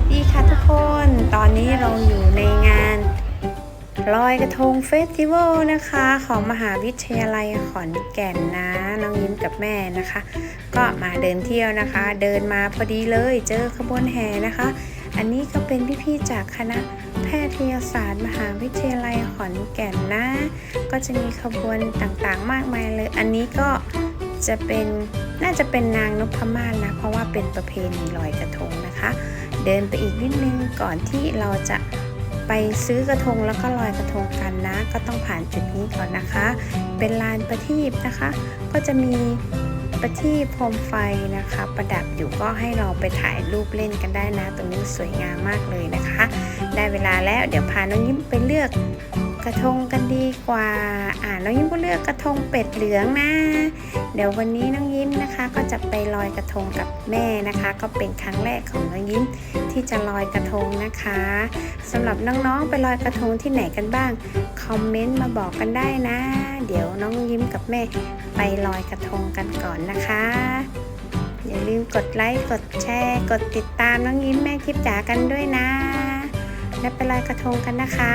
วัสดีค่ะทุกคน ตอนนี้เราอยู่ในงานลอยกระทงเฟสติวัลนะคะ ของมหาวิทยาลัยขอนแก่นนะน้องยิ้มกับแม่นะคะ ก็มาเดินเที่ยวนะคะ เดินมาพอดีเลยเจอขบวนแห่นะคะ อันนี้ก็เป็นพี่ๆจากคณะแพทยศาสตร์มหาวิทยาลัยขอนแก่นนะ ก็จะมีขบวนต่างๆมากมายเลย อันนี้ก็จะเป็นน่าจะเป็นนางนพมาศนะ เพราะว่าเป็นประเพณีลอยกระทงนะคะ เดินไปอีกนิดนึงก่อนที่เราจะไปซื้อกระทงแล้วก็ลอยกระทงกันนะ ก็ต้องผ่านจุดนี้ก่อนนะคะ เป็นลานประทีปนะคะ ก็จะมีประทีปโคมไฟนะคะ ประดับอยู่ก็ให้เราไปถ่ายรูปเล่นกันได้นะ ตรงนี้สวยงามมากเลยนะคะ ได้เวลาแล้วเดี๋ยวพาน้องยิ้มไปเลือก กระทงกันดีกว่า อ่าน้องยิ้มก็เลือกกระทงเป็ดเหลืองนะ เดี๋ยววันนี้น้องยิ้มนะคะ ก็จะไปลอยกระทงกับแม่นะคะ ก็เป็นครั้งแรกของน้องยิ้มที่จะลอยกระทงนะคะสำหรับน้องๆไปลอยกระทงที่ไหนกันบ้าง คอมเมนต์มาบอกกันได้นะ เดี๋ยวน้องยิ้มกับแม่ไปลอยกระทงกันก่อนนะคะอย่าลืมกดไลค์ กดแชร์ กดติดตามน้องยิ้มแม่ทิพย์จ๋ากันด้วยนะ แล้วไปลอยกระทงกันนะคะ